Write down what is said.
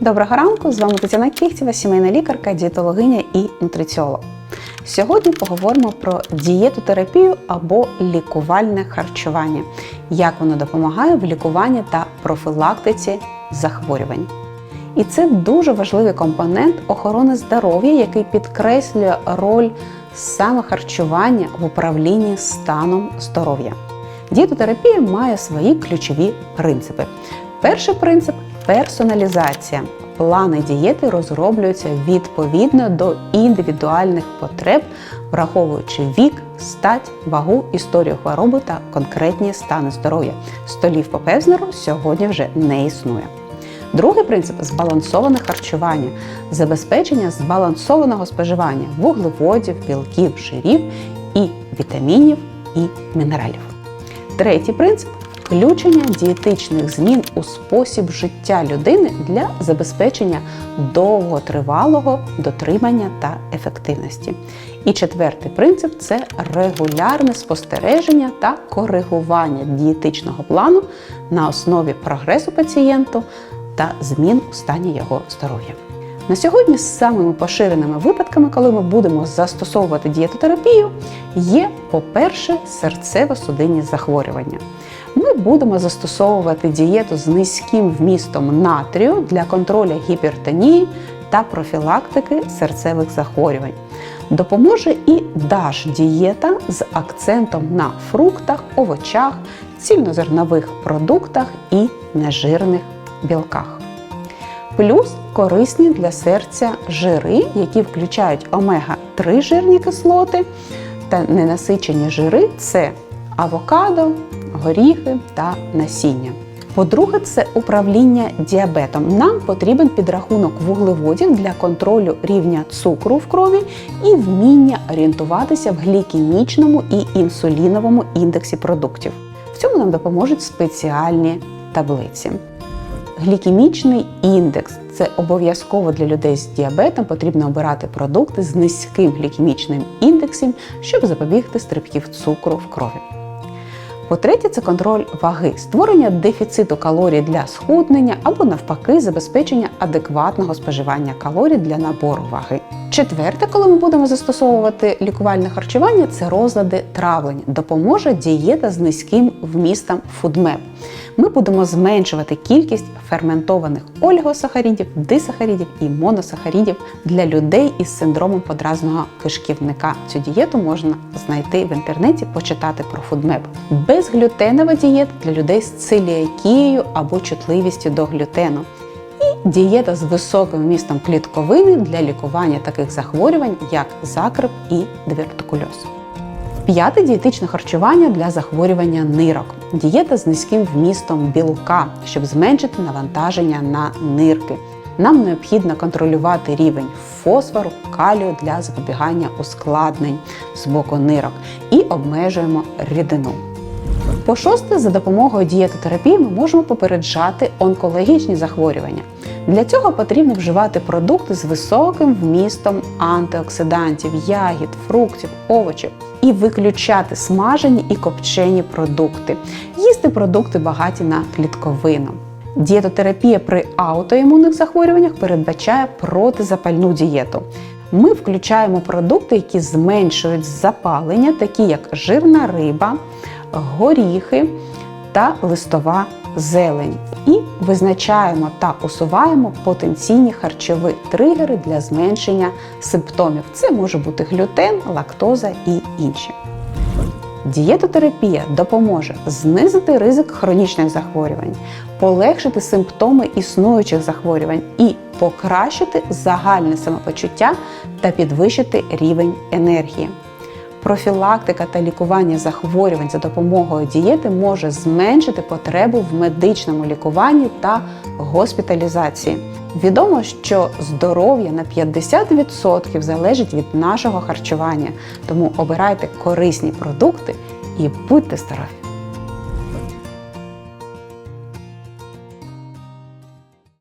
Доброго ранку! З вами Тетяна Кіхтєва, сімейна лікарка, дієтологиня і нутриціолог. Сьогодні поговоримо про дієтотерапію або лікувальне харчування, як воно допомагає в лікуванні та профілактиці захворювань. І це дуже важливий компонент охорони здоров'я, який підкреслює роль саме харчування в управлінні станом здоров'я. Дієтотерапія має свої ключові принципи. Перший принцип персоналізація. Плани дієти розроблюються відповідно до індивідуальних потреб, враховуючи вік, стать, вагу, історію хвороби та конкретні стани здоров'я. Столів по Певзнеру сьогодні вже не існує. Другий принцип збалансоване харчування, забезпечення збалансованого споживання вуглеводів, білків, жирів і вітамінів і мінералів. Третій принцип включення дієтичних змін у спосіб життя людини для забезпечення довготривалого дотримання та ефективності. І четвертий принцип це регулярне спостереження та коригування дієтичного плану на основі прогресу пацієнту та змін у стані його здоров'я. На сьогодні самими поширеними випадками, коли ми будемо застосовувати дієтотерапію, є, по-перше, серцево-судинні захворювання. Ми будемо застосовувати дієту з низьким вмістом натрію для контролю гіпертонії та профілактики серцевих захворювань. Допоможе і даш дієта з акцентом на фруктах, овочах, цільнозернових продуктах і нежирних білках. Плюс корисні для серця жири, які включають омега-3 жирні кислоти та ненасичені жири це авокадо, горіхи та насіння. По-друге, це управління діабетом. Нам потрібен підрахунок вуглеводів для контролю рівня цукру в крові і вміння орієнтуватися в глікемічному і інсуліновому індексі продуктів. В цьому нам допоможуть спеціальні таблиці. Глікемічний індекс це обов'язково для людей з діабетом потрібно обирати продукти з низьким глікемічним індексом, щоб запобігти стрибків цукру в крові. По-третє, це контроль ваги, створення дефіциту калорій для схуднення або, навпаки, забезпечення адекватного споживання калорій для набору ваги. Четверте, коли ми будемо застосовувати лікувальне харчування, це розлади травлення. Допоможе дієта з низьким вмістом фудмеп. Ми будемо зменшувати кількість ферментованих олігосахарідів, дисахарідів і моносахарідів для людей із синдромом подразного кишківника. Цю дієту можна знайти в інтернеті, почитати про фудмеп. Безглютенова дієта для людей з целіакією або чутливістю до глютену. Дієта з високим вмістом клітковини для лікування таких захворювань, як закрип і дивертикульоз. П'яте дієтичне харчування для захворювання нирок. Дієта з низьким вмістом білка, щоб зменшити навантаження на нирки. Нам необхідно контролювати рівень фосфору, калію для запобігання ускладнень з боку нирок і обмежуємо рідину. По шосте, за допомогою дієтотерапії ми можемо попереджати онкологічні захворювання. Для цього потрібно вживати продукти з високим вмістом антиоксидантів, ягід, фруктів, овочів і виключати смажені і копчені продукти, їсти продукти багаті на клітковину. Дієтотерапія при аутоімунних захворюваннях передбачає протизапальну дієту. Ми включаємо продукти, які зменшують запалення, такі як жирна риба, горіхи та листова зелень. І визначаємо та усуваємо потенційні харчові тригери для зменшення симптомів. Це може бути глютен, лактоза і інші. Дієтотерапія допоможе знизити ризик хронічних захворювань, полегшити симптоми існуючих захворювань і покращити загальне самопочуття та підвищити рівень енергії. Профілактика та лікування захворювань за допомогою дієти може зменшити потребу в медичному лікуванні та госпіталізації. Відомо, що здоров'я на 50% залежить від нашого харчування, тому обирайте корисні продукти і будьте здорові!